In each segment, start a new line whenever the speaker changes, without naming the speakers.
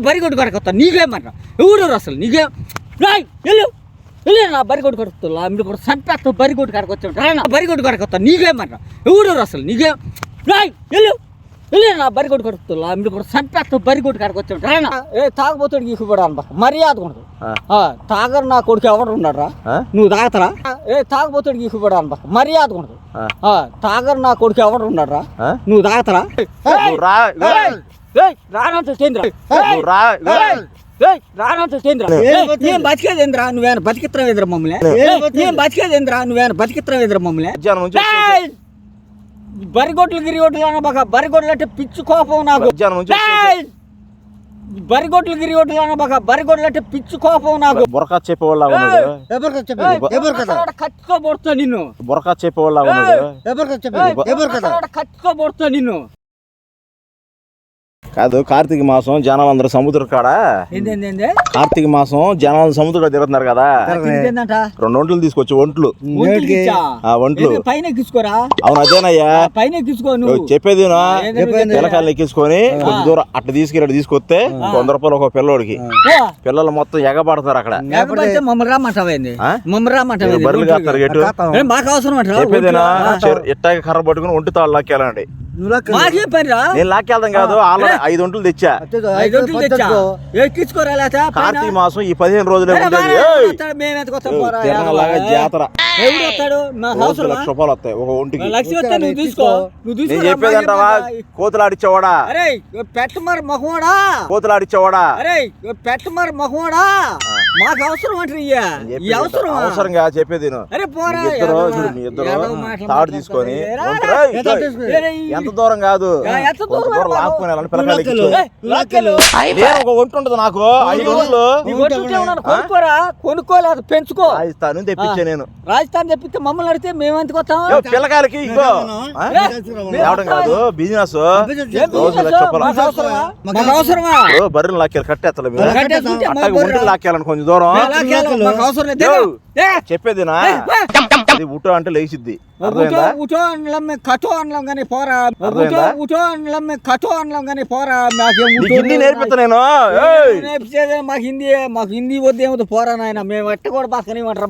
బరి కొట్టు కడకొస్తా నీకేమన్నా ఎవరు అసలు? నీకేం? రాయ్ వెళ్ళు. వెళ్ళు నా బరి మీరు కూడా సంపేస్తా బరి కొట్టు కడకొచ్చా రా నా బరి కొట్టు కడకొస్తా నీకేమన్నా ఎవరు అసలు? నీకేం? రాయ్ వెళ్ళు. వెళ్ళు నా బరి మీరు కూడా సంపేస్తా బరి కొట్టు కడకొచ్చా రా నా. ఏ తాగబోతాడు గీకుపడాలి మర్యాద ఉండదు తాగరు నా కొడుకు ఎవరు ఉన్నాడు రా?
ఆ?
నువ్వు తాగతరా? ఏ తాగబోతాడు గీకుపడాలి మర్యాద ఉండదు తాగరు నా కొడుకు ఎవరు ఉన్నాడు రా?
ఆ?
నువ్వు తాగతరా? ఏం బతికేదేంద్రా? నువ్వేనా బతికిత్రవేంద్ర మమ్మల్ని? ఏం బతికేదేంద్రా? నువ్వేనా బతికిత్రవేంద్ర మమ్మల్ని?
మధ్యాహ్నం నుంచి
ఏయ్! బరిగొడ్లు గిరిగొడ్లు అనబాక బరిగొడ్లు అంటే పిచ్చి కోపం నాకు! బరిగొడ్లు గిరిగొడ్లు అనబాక బరిగొడ్లు అంటే పిచ్చి కోపం నాకు.
బురకా చెప్పేవాళ్ళ
నిన్ను.
బురకా చెప్పేవాళ్ళ ఉన్నాడు
ఎవరు కాదు
కార్తీక మాసం జనం అందరూ సముద్ర కాడ? కార్తీక మాసం జనం సముద్ర కాడ తిరుగుతున్నారు కదా? రెండు ఒంట్లు తీసుకొచ్చి ఒంట్లు. ఒంట్లు
పైన ఎక్కించుకోరా?
అవును అదేనయ్యా.
పైన
చెప్పేది? పిల్లకాయలు ఎక్కించుకొని కొంచెం దూరం అట్ట తీసుకెళ్ళి తీసుకొస్తే వంద రూపాయలు ఒక పిల్లోడికి. పిల్లలు మొత్తం ఎగబడతారు అక్కడ. బర్రెలు కాస్తారు గెట్టు.
ఏం మాకు అవసరం అంటారా
చెప్పేదేనా ఇట్టాకి కర్ర పట్టుకుని ఒంటి తాళ్ళు లాక్కేయాలండి.
మాకే పని రా
నేను కాదు ఆల్రెడీ ఐదు ఒంట్లు తెచ్చా.
ఐదు తెచ్చా? ఎక్కించుకోరా?
కార్తీక మాసం ఈ పదిహేను రోజులే తిరణాలాగా. జాతర? లక్ష రూపాయలు వస్తాయి ఒక ఒంటికి.
లక్ష వస్తే నువ్వు తీసుకో. నువ్వు
నేను
తీసుకో
చెప్పేది అంటావా
అరే
ఆడిచ్చేవాడా
అరే పెట్టమరు మహోడా మాకు అవసరం అంటే అవసరం
అవసరంగా చెప్పేది.
అరే పోరా
ఇద్దరు ఇద్దరు తాడు. తీసుకొని
ఎంత
ఎంత దూరం కాదు?
దూరం
పిల్లకాయలు ఒక ఒంటి ఉంటుంది నాకు. ఐదు
నీ కొనుక్కోరా? కొనుక్కోలేదు పెంచుకో.
రాజస్థాన్ తెప్పించా నేను.
రాజస్థాన్ తెప్పిస్తే మమ్మల్ని అడిగితే మేము ఎందుకు వస్తాం?
పిల్లకాయలకి ఇగో. తేవడం కాదు బిజినెస్ బర్రెలు లాక్కేయాలి కట్టేత్తలే మీరు. కొంచెం దూరం.
మేము లాక్కేయాలి,
అది ఉటో అంటే లేచిద్ది
ఉటో
అర్థమైందా
ఉటో అనలం మేము కటో అనలం కానీ పోరా ఉటో
అర్థమైందా?
ఉటో అనలం మేము కటో అనలం కానీ పోరా
నీకు హిందీ. నేర్పిస్తా నేను!
నేర్పించేదే మాకు హిందీ మాకు హిందీ వద్దు పోరా నాయన మేము ఎట్ట కూడా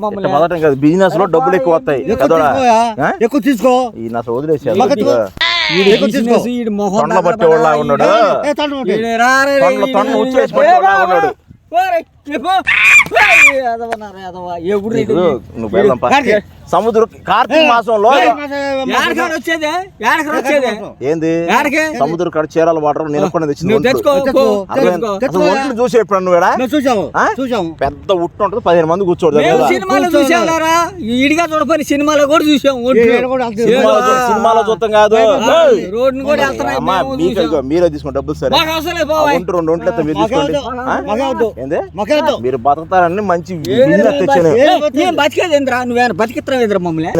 మమ్మల్ని
మొదట కాదు బిజినెస్లో డబ్బులు ఎక్కువ వస్తాయి
ఎక్కువ తీసుకో
ఈ నా
మొహం
పట్టేవాళ్ళ ఉన్నాడు. తొండలు- పట్టేవాళ్ళ ఉన్నాడు. నువ్వు. సముద్ర కార్తీక మాసంలో ఏంది? సముద్ర కాడ చీరాల వాటర్ నేను ఒక్కడే తెచ్చింది
నువ్వు
ఒంట్లు. అసలు చూసి ఎప్పుడు నువ్వు పెద్ద ఉట్టు ఉంటుంది పదిహేను మంది కూర్చోడు.
సినిమాలో ఇడిగా చూడపోయిన సినిమాలో కూడా చూసాం.
సినిమాలో చూ- సినిమాలో చూస్తాం కాదు.
కూడా వెళ్తున్నాయి
మీరే తీసుకోండి డబ్బులు సరే. ఒంటి రెండు ఒంట్లు అయితే మీరు తీసుకోండి. మీరు బతుకుతారని మంచి తెచ్చాను.
బతికే- ఏం బతికేదేంద్రా? నువ్వేనా బతికిత్రవేంద్ర మమ్మల్ని?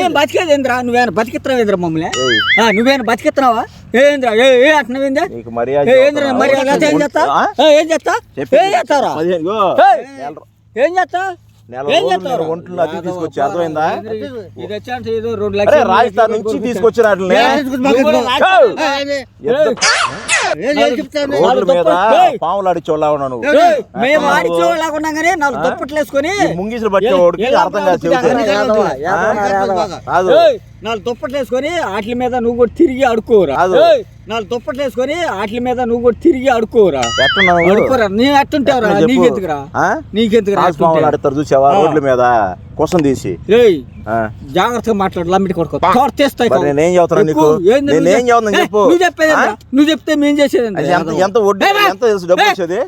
ఏం బతికేదేంద్రా? నువ్వేనా బతికిత్రవేంద్ర మమ్మల్ని?
ఏయ్.
ఆ, నువ్వేనా బతికిత్తున్నావా ఏంద్రా? ఏ ఏ అంటున్నావేంద్రా
నీకు మర్యాద
ఏ, ఏంద్రా చేస్తా? ఏ, చేస్తా. ఏం చేస్తారా ఏం చేస్తా?
నేను రాజస్థాన్ నుంచి తీసుకొచ్చిన. రోడ్ల మీద. పాములు అడిచోళ్ళ
ఏయ్, మేము ఆడిచేవాళ్ళగా ఉన్నాం కానీ నాలుగు దుప్పట్లు వేసుకొని
ముంగిసులు పట్టేవాడికి అర్థం కాదు
నాలుగు దుప్పట్లు వేసుకొని వాటి మీద నువ్వు కూడా తిరిగి. ఏయ్, నాలుగు దుప్పట్లు వేసుకొని వాటి మీద నువ్వు కూడా తిరిగి
ఎట్టున్నావు
అడుకోరా నేను ఎట్టుంటావురా. నీకెందుకురా
ఆ?
నీకెందుకురా
ఆడతారు చూసావా రోడ్ల మీద కోసం తీసి.
జాగ్రత్తగా మాట్లాడు లమ్మిటి కొడుకో
మరి నేనేం చెబుతున్నా నీకు? నేనేం చెబుతున్నా చెప్పు.
నువ్వు చెప్పేది? నువ్వు చెప్తే మేము చేసేది
ఎంత ఎంత వడ్డీ ఎంత డబ్బు వచ్చేది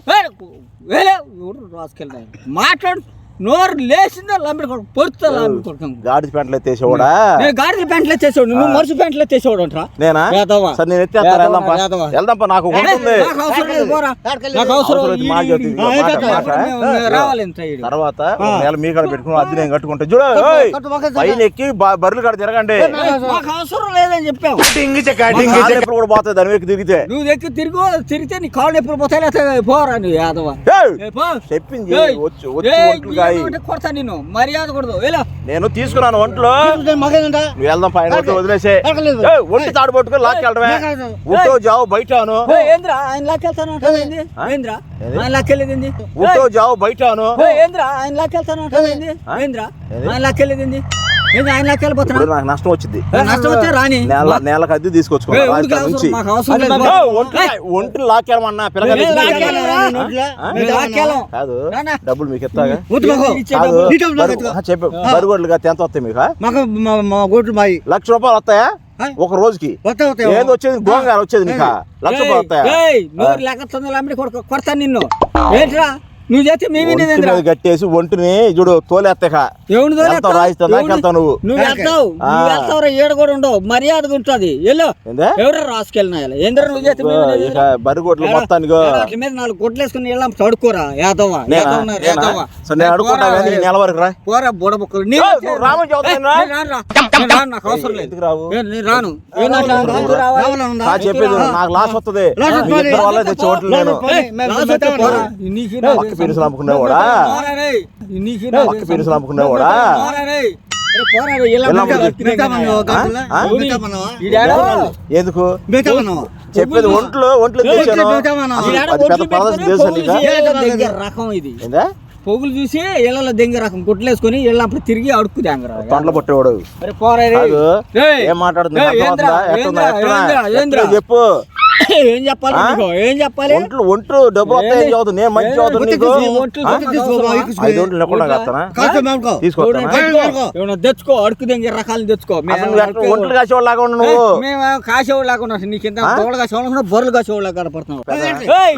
మాట్లాడు నోరు లేచిందా లమ్మిడి కొడుకు? పొడుతా లమ్మిడి కొడుకు.
గాడి పెంటలు ఎత్తేసేవాడా
నేను గాడిద ప్యాంట్లు ఎత్తేసాడు నువ్వు మరుసు ప్యాంట్లు ఎత్తేసాడు అంటారా.
నేనా. సరే నేను ఎత్తేస్తాను వెళ్దాంపా. వెళ్దాంపా నాకు ఉంది
నాకు అవసరం నాకు రావాలి.
తర్వాత నెల మీ కాడ పెట్టుకుని అద్దె నేను కట్టుకుంటా. చూడు పైన ఎక్కి బర్రెలు కాడ తిరగండి.
మాకు అవసరం లేదని చెప్పావు.
ఎప్పుడు కూడా పోతాయి దాని వైపు తిరిగితే.
నువ్వు ఎక్కి తిరుగు తిరిగితే నీ కాళ్ళు ఎప్పుడు పోతాయి? పోరా నువ్వు యాదవ.
చెప్పింది వచ్చి వచ్చి
కొడతా మర్యాద కొడదు. ఎలా
నేను తీసుకున్నాను ఒంట్లో. నువ్వు వెళ్దాం పైన వదిలేసే. ఒంటి తాడు పట్టుకొని లాక్కెళ్ళడమే.
లాక్కెళ్ళదు.
ఉంటో జావు బయటను.
ఏంద్రా? ఆయన లాక్కెళ్తాను ఏంద్రా?
ఏది?
ఆయన లాక్కెళ్ళేది ఏంది?
ఉంటో జావు బయటను.
ఏంద్రా? ఆయన లాక్కెళ్తాను? ఏంద్రా?
ఏది?
ఆయన లాక్కెళ్ళేది ఆయన లాక్కెళ్ళిపోతున్నా
ఇప్పుడు నాకు నష్టం వచ్చింది.
నష్టం వచ్చే రాని.
నెల నెలకు అద్దె తీసుకొచ్చుకో.
ఏయ్, ఊరికి
రాజస్థాన్ నుంచి.
అవసరం, మాకు అవసరం లేదు
అదే,
బాబు.
ఏయ్, ఒంటి ఒంటి లాక్కెళ్ళమన్నా పిల్లగాళ్ళు
మేము
ఇచ్చి-
లాక్కెళ్ళం రా.
ఆ?
మేము లాక్కెళ్ళం.
కాదు.
రానా?
డబ్బులు మీకు చెప్పు. బరుగోడ్లుగా ఎంత వస్తాయి మీకు
మాకు మా- మా గోట్లు మాయి.
లక్ష రూపాయలు వస్తాయా? ఒక రోజుకి. ఏంది వచ్చేది? గోంగార వచ్చేది నీకా? లక్ష రూపాయలు వస్తాయా?
కొడతాను నిన్ను. ఏంట్రా? నువ్వు చేస్తే మేము
మీద కట్టేసి ఒంటిని చూడు
ఎవడు
వెళ్తావు నువ్వు?
నువ్వు. వెళ్తావు. నువ్వు వెళ్తావు ఏడ కూడా ఉండవు. మర్యాదగా ఉంటుంది. ఎల్లో
ఏందే?
ఎవరు రాసుకెళ్ళిన ఏంద్రా నువ్వు చేస్తే
మొత్తానికి
మీద నాలుగు గుడ్లు వేసుకుని వెళ్ళాం. చడుకోరా యాదవ్వా
నెల వరకు రా.
పోరా బుడ బుక్కలు. నీ
ఏయ్, నువ్వు రామని చదువుతున్నాను రా.
నేను రాను.
చెప్పేది నాకు లాస్ వస్తుంది.
లాస్
మీ
వస్తుంది.
ఇద్దరు వల్ల తెచ్చి ఓట్లు నేను
ఏయ్, లాస్ వస్తే పోరా. నీకు నా
పక్క పీనుసులు అమ్ముకునేవాడా
పోరా రేయ్. నీకు నా
పక్క పీనుసులు అమ్ముకునేవాడా. ఎందుకు? చెప్పేది ఒంట్లో ఒంట్లో తెచ్చాను అది పెద్ద
పొగులు చూసి ఇళ్ళలో దెంగే రకం ఇది.
ఏందా?
పొగులు చూసి ఇళ్ళలో దెంగే రకం గుట్లేసుకొని ఇళ్ళప్పుడు తిరిగి అడుక్కు దెంగరా
తొండలు పట్టేవాడు. ఏం మాట్లాడుతుంది? చెప్పు.
ఏం చెప్పాలి? నీకు? ఏం చెప్పాలి
ఒంట్లు ఒంట్లు డబ్బులు వస్తాయి
ఏంది?
చదువుతుంది నేను మంచి
ఏంది?
చదువుతుంది
ఒంటి
నీకు
తీసి ఒంట్లు
ఆ?
తీసి
తీసుకో,
అవసరమా?
తీసుకో.
ఐదు ఒంట్లు లేకుండా
ఒంట్లా?
కాస్తానా
కాస్త మేముకో.
తీసుకొస్తానా
చూడండి,
తెచ్చుకో.
ఏమన్నా తెచ్చుకో అడుకు రకాలు తెచ్చుకో మేము
నువ్వు ఎట్లా
అడుక్కు-
ఒంట్లు కాసేవాళ్ళు లాగా ఉండు నువ్వు
మేము కాసేవాళ్ళు లాగా నీకు ఇంత
ఆ?
తోడు కాసేవాళ్ళు బొర్రలు కాసేవాళ్ళు కనపడుతున్నావు
పెద్ద-
ఏయ్,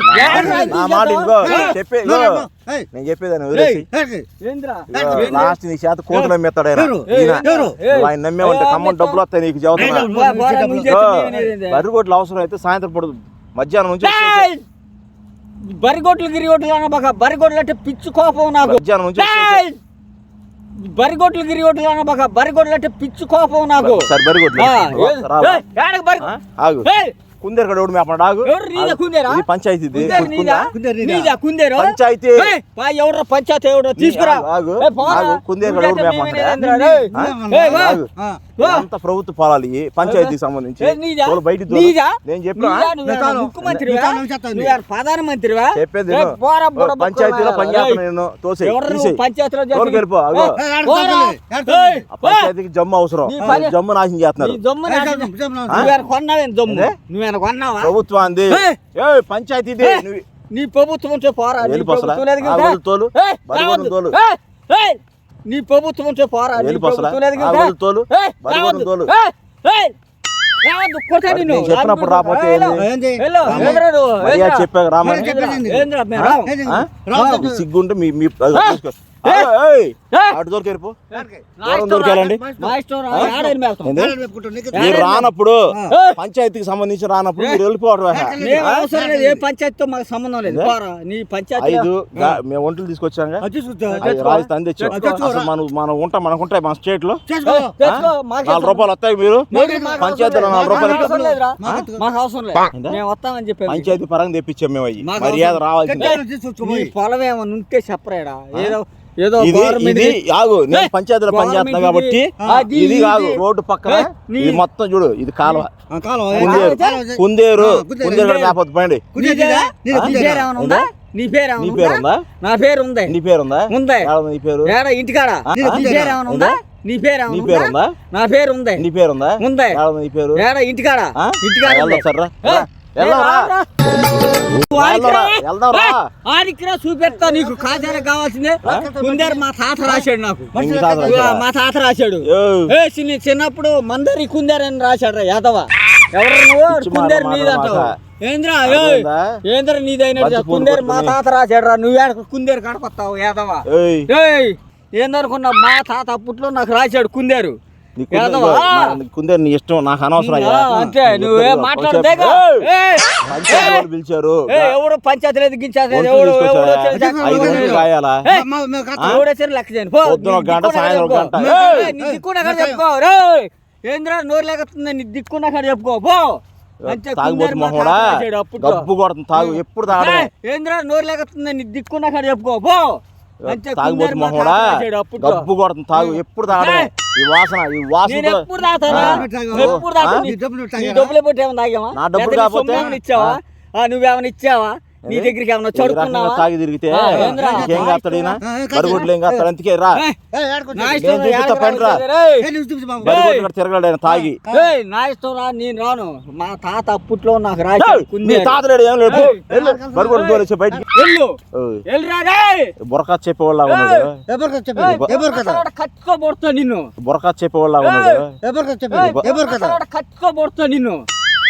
నా మాట ఇంకో? చెప్పే ఇగో, నేను చెప్పేదాన్ని వదిలేసి. లాస్ట్ నీ చేత కోతులు నమ్మేస్తాడు ఆయన నమ్మేవంటే ఖమ్మం డబ్బులు వస్తాయి నీకు చదువుతున్నా
ఏయ్,
బా- బాగా నువ్వు చేస్తే మేము వినేది.
బరిగోట్లు అవసరం అయితే సాయంత్రం పడు మధ్యాహ్నం నుంచి
ఏయ్! బరిగొడ్లు గిరిగొడ్లు అనబాక బరిగొడ్లు అంటే పిచ్చి కోపం నాకు.
మధ్యాహ్నం నుంచి
ఏయ్! బరిగొడ్లు గిరిగొడ్లు అనబాక బరిగొడ్లు అంటే పిచ్చి కోపం నాకు.
సరే బరిగోట్లు? ఆగు. కుందేరు ఆగు
ఎవరు నీదా కుందేరా
ఇది పంచాయతీ ఇది.
కుందేరు నీదా
కుందేరు నీదా?
నీదా కుందేరు
పంచాయతీ
ఎవడ్రా పంచాయతీ ఎవడో తీసుకురా
ఆగు,
పోరా.
ఆగు, కుందేరు కడ
వినేది ఏందిరా? ఏయ్,
ఆ?
ఏయ్, వా.
ఆగు.
ఆ,
ఇదంతా ప్రభుత్వ పొలాలు ఇవి పంచాయతీకి సంబంధించి
ఏయ్, నీదా?
బయటికి.
నీదా?
నేను చెప్పినా
నీదా? నువ్వేనా
నికాలు.
ముఖ్యమంత్రివా?
నికాలు చెప్తాను.
నువ్వేనా ప్రధానమంత్రివా
చెప్పేది విను.
పోరా,
పంచాయతీలో. పనిచేస్తాను
ఏయ్,
నేను తోసే
ఎవరు నువ్వు. పంచాయతీలో
గెలుపు,
ఏయ్, పోరా. ఏయ్,
ఆ పంచాయతీకి జమ్ము అవసరం
నీ పని-
జమ్ము నాశనం చేస్తున్నారు
నీ జమ్ము నాశనం- నువ్వేనా కొన్నావేం జమ్ము? నువ్వేనా కొన్నావా
ప్రభుత్వం అంది
ఏయ్!
ఏయ్ పంచాయతీ
ఏయ్, నీ ప్రభుత్వం ఉంటే పోరా నీ. ప్రభుత్వం లేదు కదా?
తోలు. తోలు.
నీ ప్రభుత్వం ఉంటే పోరా నీ. ప్రభుత్వం లేదు కదా?
తోలు. తోలు. చెప్పినప్పుడు రాకపోతే? చెప్పాక రామని సిగ్గుంటే మీ మీ అటు మీరు రానప్పుడు! పంచాయతీకి సంబంధించి రానప్పుడు మీరు వెళ్ళిపోవడం
ఏ పంచాయతీతో మాకు సంబంధం లేదు. నీ పంచాయతీ
ఐదు మేము ఒంటలు
తీసుకొచ్చా.
రాజస్థాన్ తెచ్చాం. మనం మనం ఉంటాం మనకు ఉంటాయి మన
స్టేట్లో
నాలుగు రూపాయలు వస్తాయి మీరు? పంచాయతీలో నాలుగు. రూపాయలు
మాకు అవసరం లేదు? మేము వస్తామని చెప్పాము
పంచాయతీ పరంగా తెప్పించాం మేము అయ్యి.
మాకు
మర్యాద రావాల్సిందే.
పొలం ఏమన్నా ఉంటే చెప్పరాడా ఏదో ఏదో
ఇది ఆగు నేను! పంచాయతీలో పనిచేస్తున్నా కాబట్టి
ఇది,
కాదు. రోడ్డు పక్కన ఇది మొత్తం చూడు ఇది కాలువ. కుందేరు. కుందేరు.
కుందేరు.
పోయండి.
నీ. పేరు? నీ పేరు? ఉందా? నా పేరు ఉంది?
నీ పేరు ఉందా.
ఉంది?
నీ పేరు?
ఏడా? ఇంటికాడ? నీ పేరు ఏమైనా ఉందా? నీ పేరు
నీ పేరు
ఉందా? నా పేరు ఉంది.
నీ పేరు ఉందా?
ఉంది.
నీ పేరు?
ఏడా? ఇంటికాడ? ఇంటికాడ
సర్రా.
ఆడికిరా చూపెడతా. నీకు కాచార కావాల్సిందే. కుందేరు మా తాత రాశాడు నాకు? మా తాత రాశాడు. చిన్న చిన్నప్పుడు మందరి కుందేరు అని రాశాడు రా యాదవ. ఎవరు నువ్వు? కుందేరు నీదంటావు. ఏంద్రా? ఏంద్రా నీదైన కుందేరు మా. తాత రాశాడు రా. నువ్వేడ కుందేరు కడపస్తావు యాదవ. ఏందనుకున్నా మా తాత అప్పట్లో నాకు రాశాడు కుందేరు. యాదవ
నా- ఇష్టం నాకు అనవసరం అయ్యా.
అంతే. నువ్వే
వాళ్ళు? పిలిచారు.
ఎవరు పంచాయతీ లేదు వచ్చాడు లెక్క
ఐదు కాయాలా
కాదు.
పొద్దున ఒక గంట,
దిక్కున
సాయంత్రం. గంట.
ఏయ్, నీ దిక్కున కాడ చెప్పుకో రేయ్. ఏంద్రా నోరు లేకపోతుంది నీ దిక్కున కాడ చెప్పుకో పో. అంతే
తాగుబోతు
కుందేలు మా
మొహోడా?
తాత రాశాడు అప్పట్లో.
గబ్బు కొడుతుంది తాగు ఎప్పుడు తాగడమే
ఏయ్, ఏంద్రా నోరు లేకపోతుంది నీ దిక్కున్నా కాడ చెప్పుకో పో.
తాగుబోతు మొహోడా. గబ్బు కొడుతుంది తాగు ఎప్పుడు తాగడమే
ఏయ్.
ఈ వాసన ఈ
నేను
వాసన
ఎప్పుడు తాగుతానా?
ఆ.
ఎప్పుడు తాగుతా
నీ
నీ-
డబ్బులు
ఏమైనా తాగావా?
నా డబ్బులు కాకపోతే?
ఇచ్చావా? ఆ, నువ్వేమైనా ఇచ్చావా? నీ దగ్గరికి ఏమైనా చడుకున్నావా?
తాగి తిరిగితే? ఏం కాస్తాడు ఈయన? బరుగుడ్లు ఏం కాస్తాడు అందుకే రా. నేను చూపిస్తా పని. బరుగుడ్లు ఆయన తాగి.
నా ఇష్టం రా నేను రాను. మా తాత అప్పట్లో నాకు
నీ తాత లేడు ఏం లేడు. బరుగుడ్లు తోలేసి బయటికి.
వెళ్ళు.
బుర్రకా చెప్పేవాళ్ళ
కట్టుకోబడుతా నిన్ను.
బుర్రకా చెప్పేవాళ్ళ
కట్టుకోబడుతా నిన్ను.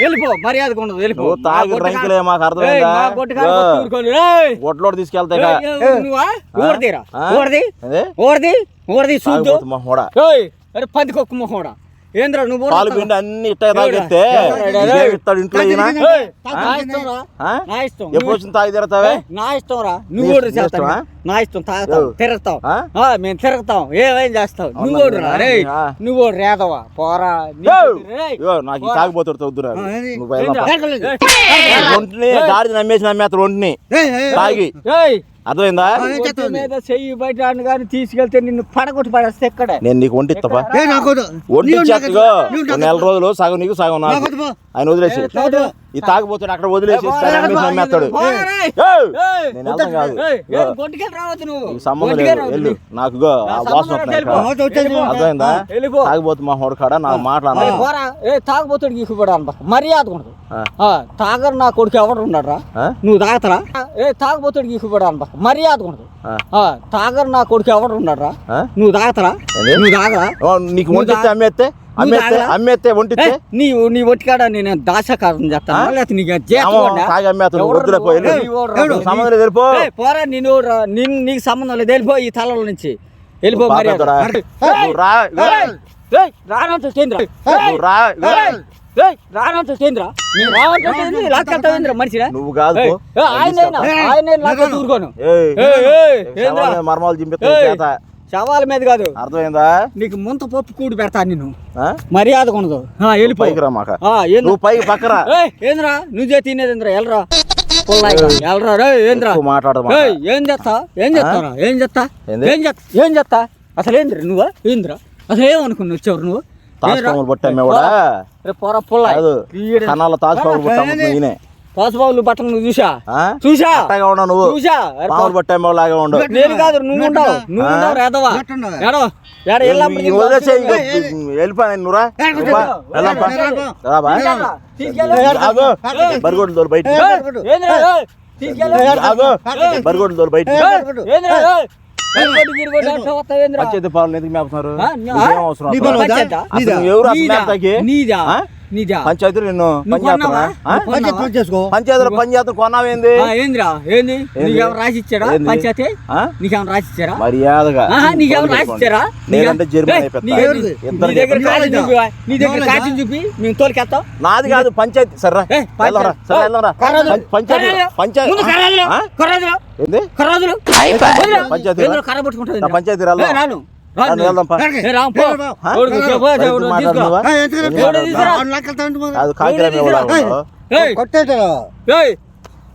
వెళ్ళిపో మర్యాదగా ఉండదు వెళ్ళిపో.
తాగి రంకులే మాకు అర్థమైందా?
మా గొడ్డగాడు కొట్టి ఊరుకోని, ఏయ్.
గొడ్లోడు తీసుకెళ్తా
ఏయ్, ఏయ్, నువ్వా? ఊరదిరా
ఆ?
ఊరది? ఊరది? ఊరది? చూద్దు పందికొక్క మొహోడా ఏంద్రా నువ్వు
పాలు పిండి అన్ని ఇట్ట తాగితే ఇస్తాడు ఇంట్లో ఎప్పుడు వచ్చిన తాగి తిరతావే
నా ఇష్టం రా. నువ్వు కూడా చేస్తావు? నా ఇష్టం తాగుతావు. తిరుగుతావు. మేము తిరుగుతాం. ఏమేం చేస్తావు? నువ్వు కూడా రా. రే. నువ్వు కూడా రేదవా? పోరా.
నాకు తాగిపోతాడు వద్దురా? నువ్వు? ఒంటిని గాడిద నమ్మేసి నమ్మేస్తాడు ఒంటిని. తాగి. అర్థమైందా?
చెయ్యి బయట కానీ తీసుకెళ్తే నిన్ను పడగొట్టి పడేస్తే ఎక్కడే?
నేను నీకు
నీవు నాకు
నెల రోజులు సగం నీకు సగం
నాకు.
ఆయన వదిలేసి. ఈ తాగిపోతాడు అక్కడ వదిలేసి నేను వెళ్తాను కాదు. సంబంధం లేదు. నాకు వాసన. అర్థమైందా?
వెళ్ళిపో.
తాగిపోతు మా హోడు కాడ? నాకు మాట్లాడాలి
పోరా ఏ తాగుబోతుడికి ఇక్కుపడాను మర్యాద ఉండదు. తాగరు నా కొడుకు ఎవడు ఉన్నాడు
ఆ?
నువ్వు తాగుతారా? ఏ తాగుబోతుడికి ఇక్కుపడాను మర్యాద ఉండదు తాగరు నా కొడుకు ఎవడు ఉన్నాడు
ఆ?
నువ్వు తాగుతారా? నువ్వు తాగరా?
నీకు ఒంటిస్తే అమ్మేస్తే అమ్మేస్తే ఒంటిస్తే
నీ నీ ఒట్టికాడ నేను దాసకారం చేస్తాను? లేకపోతే నీకు
తాగి అమ్మేస్తాను సంబంధం లేదు వెళ్ళిపో.
పోరా నేను? నిన్ను నీకు సంబంధం లేదు. వెళ్ళిపో ఈ తలలో నుంచి. వెళ్ళిపో మర్యాద.
రా రా
నేను
నువ్వు కాదు మర్మాలు
శవాల మీద కాదు.
అర్థమైందా?
నీకు ముంత పప్పు కూడి పెడతా నిన్ను.
ఆ?
మర్యాద కొనదు.
మాక.
ఏంద్రా?
నువ్వు పైకి పక్కరా.
ఏయ్, ఏంద్రా? నువ్వే తినేదేంద్రా ఎల్రా. పుల్లాయిగా, ఎల్రా రే ఏంద్రా?
మాట్లాడదు
ఏం చేస్తా? ఏం చేస్తారా ఏం చేస్తా? ఏం చేస్తా? ఏం చేస్తా? అసలు ఏంద్రా నువ్వు? ఏంద్రా? అసలు ఏమనుకున్నావు? వచ్చావు నువ్వు?
తాసుపాములు పట్టామే కూడా
రే పోరా పుల్ల
కన్నాల తాసుపాములు పట్టాము ఈయనే
పాసుబాబులు బట్టలు నువ్వు చూసా? చూసా?
అట్టగా ఉండవు నువ్వు.
చూసా?
పాములు పట్టామే లాగా ఉండవు
నేను కాదు నువ్వు ఉండవు. నువ్వు? ఉండవు రేదవా? ఏడో ఏడ
వెళ్ళిపోయా నువ్వురా బరిగొడ్లు తోలు బయట బరిగొడ్లు తోలు బయట పంచాయతీ పాలన ఎందుకు మేపుతున్నారు అవసరం? ఎవరు? మేపతాకి?
నీదా
పంచాయతీ నిన్ను
పంచాయతీ చేసుకో.
పంచాయతీలో కొన్నావేంది
ఆ, ఏంద్రా? ఏంది? నీకేమైనా రాసి ఇచ్చారా? పంచాయతీ? నీకేమైనా రాసి ఇచ్చారా?
మర్యాదగా.
నీకేమైనా రాసి ఇచ్చారా?
జరిమానా.
నీ- దగ్గర. కాచి చూపి నీ దగ్గర
ఎవరిదా?
కాచి చూపి మేము తోలికేస్తాం
నాది కాదు పంచాయతీ. సరే
ఏయ్, పంచాయతీ.
పంచాయతీ. పంచాయతీ
రాను.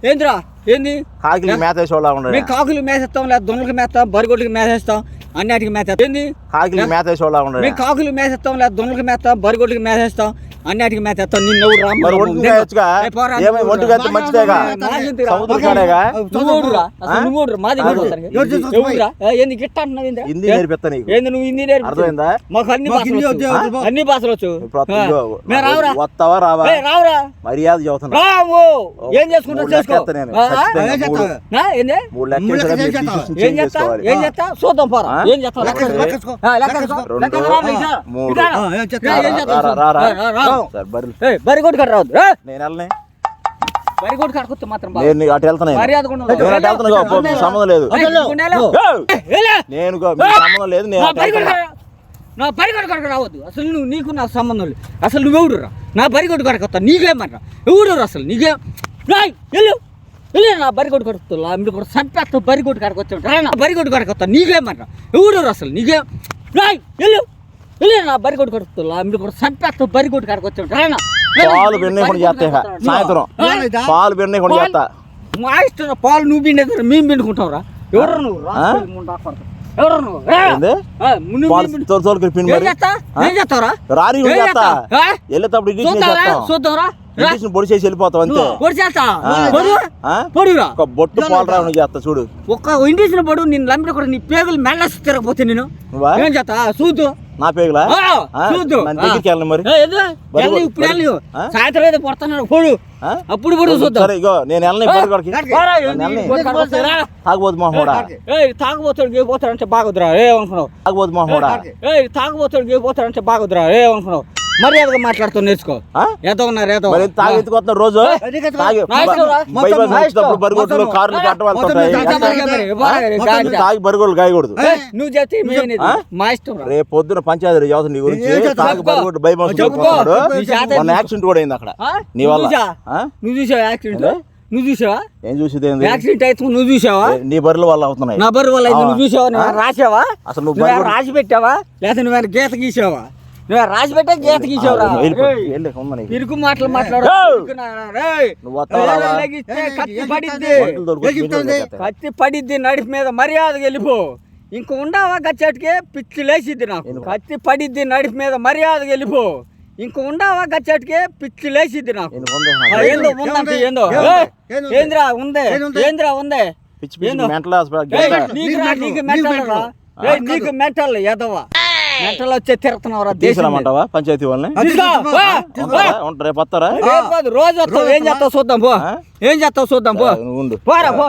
ఏంద్రా? ఏంది?
కాకిలి మేత వేసేవాళ్ళ ఉండడు
మేము కాకులు మేసేస్తాం లేదా దొంగలకు మేస్తాం బరిగొడ్లకి మేసేస్తాం అన్నిటికి మేసేస్తాం ఏంది?
కాకిలి మేత వేసేవాళ్ళ
కాకులు మేసేస్తాం లేదా దొంగలకు మేస్తాం బరిగొడ్లకి మేసేస్తాం అన్నిటికి? ఏ, ఏంది గిట్ట అంటున్నావు?
హిందీ? నేర్పిస్తా
ఏంది నువ్వు హిందీ.
అర్థమైందా?
మాకు అన్ని భాషలు. అన్ని భాషలు వచ్చు. రావురా.
వస్తావా రావా?
రావురా.
మర్యాద
రావు. ఏం చేసుకుంటావు? చేసుకో.
ఏం
ఏంది? చేస్తా. ఏం చేస్తా చూద్దాం పోరా? ఏం
లెక్క లెక్క.
ఆ, లెక్క
సరే,
బరి కొట్టు కట్ట రావద్దు.
నేను వెళ్ళనే.
బరి కొట్టు కట్టుకొస్తే మాత్రం బాగా.
నేను అటు వెళ్తాను నేను.
మర్యాదగా ఉండదు.
నేను అటు వెళ్తాను గో, పో, మీకు సంబంధం లేదు.
ఏయ్, గుండెలో.
ఏయ్,
ఏయ్, ఏలే.
నేను గో, మీకు సంబంధం లేదు నేను
నా
అటు
కట్ట రావద్దు. అసలు నువ్వు నీకు నాకు సంబంధం లేదు. అసలు నువ్వెవడు రా? నా బరి కొట్టు కడకొస్తా నీకేమన్నా ఎవడు రా అసలు? నీకేం? రాయ్ వెళ్ళు. వెళ్ళు నా బరి కొట్టు కడుకుతా మీరు కూడా సంపేస్తా బరి కొట్టు కడకొచ్చాడు రా నా బరి కొట్టు కడకొస్తా నీకేమన్నా ఎవడు రా అసలు? నీకేం? రాయ్ వెళ్ళు. నా బరి కొట్టు కడుకుతా మీరు కూడా సంపేస్తా బరి కొట్టు
పాలు చేస్తా ఇక. సాయంత్రం.
ఏమైందా?
పాలు పెన్నేకుండా చేస్తా.
మా ఇష్టం పాలు నువ్వు పిండేది మేము పిండుకుంటావురా ఎవరు నువ్వు. ఎవరు పిండు.
వెళ్ళేటప్పుడు
చూద్దాంరా
చేసి అంతే.
పొడి చేస్తా? పొడిరా?
ఒక బొట్టు చేస్తా చూడు.
ఒక్క ఇండిసిన పడు నేను లంబడి కూడా నీ పేగులు మెల్లసి తిరగపోతే నేను? ఏం చేస్తా? చూద్దు.
నా పేగులా? నన్ను దగ్గరికి వెళ్ళను మరి.
ఇప్పుడు
బరి.
వెళ్ళి
ఆ?
సాయంత్రం ఏదో పడుతున్నాడు. పొడు? అప్పుడు పొడు చూద్దాం.
సరే ఇగో నేను వెళ్ళని బరిగోడికి
రారా,
నేను వెళ్ళని.
పొడి కడుక్కొస్తారా?
తాగుబోతు మా హోడా
ఏయ్ తాగుబోతాడు గేపోతాడంటే బాగుద్రా ఏ అనుకున్నావు
తాగుబోతు మా హోడా
ఏయ్ తాగుబోతాడు గేపోతాడంటే బాగుద్రా ఏ అనుకున్నావు మర్యాదగా మాట్లాడుతూ నేర్చుకో? ఏదో ఉన్నారు ఏదో
మరి తాగి రోజు? తాగి
నా ఇష్టం రా.
బై బస్
నా
వచ్చినప్పుడు బరిగొడ్లు కార్లు కట్ట వెళ్తుంటాయి
మొత్తం మొత్తం మరి, బాగా గాడిద.
తాగి బరిగొడ్లు గాయకూడదు
నువ్వు? మా ఇష్టం రా.
రేపు పొద్దున పంచాయతీ చదువుతుంది నీ గురించి? తాగి బరిగొడ్డు బై బస్
చెప్పుకో.
చెప్పుకున్నాడు
నీ చేత
మొన్న యాక్సిడెంట్ కూడా అయింది అక్కడ? నీ
నువ్వు
వల్ల?
నువ్వు చూసావా యాక్సిడెంట్? నువ్వు చూసావా?
ఏం చూసేది ఏంది?
యాక్సిడెంట్ అయితే నువ్వు చూసావా?
నీ బర్రెల వల్ల అవుతున్నాయి.
నా బరువు వల్ల నువ్వు చూసావా? రాసావా?
అసలు నువ్వు
రాసి పెట్టావా? లేదా నువ్వు గీత గీసావా? పెట్టా గీత గీసావురా? ఇరుకు మాటలు మాట్లాడు కత్తి పడిద్ది. నడిపి మీద మర్యాదగా వెళ్ళిపో. ఇంక ఉండవా గచ్చాటికి? పిచ్చి లేచిద్ది నాకు? కత్తి పడిద్ది నడిపి మీద మర్యాదగా వెళ్ళిపో. ఇంక ఉండవా గచ్చాటికి? పిచ్చి లేచిద్ది నాకు. ఏందో ఉందంటే ఏందో? ఏంద్రా ఉందే? ఏంద్రా ఉందే? నీకు
మెంటల్
ఎదవా? మెంటల్ వచ్చే తిరుగుతున్నావురా.
తీసుకురమ్మంటావా పంచాయతీ వాళ్ళని? రేపు వస్తారా?
రోజు వస్తావు. ఏం చేస్తావు చూద్దాం పో? ఏం చేస్తావు చూద్దాం పో. పోరా పో.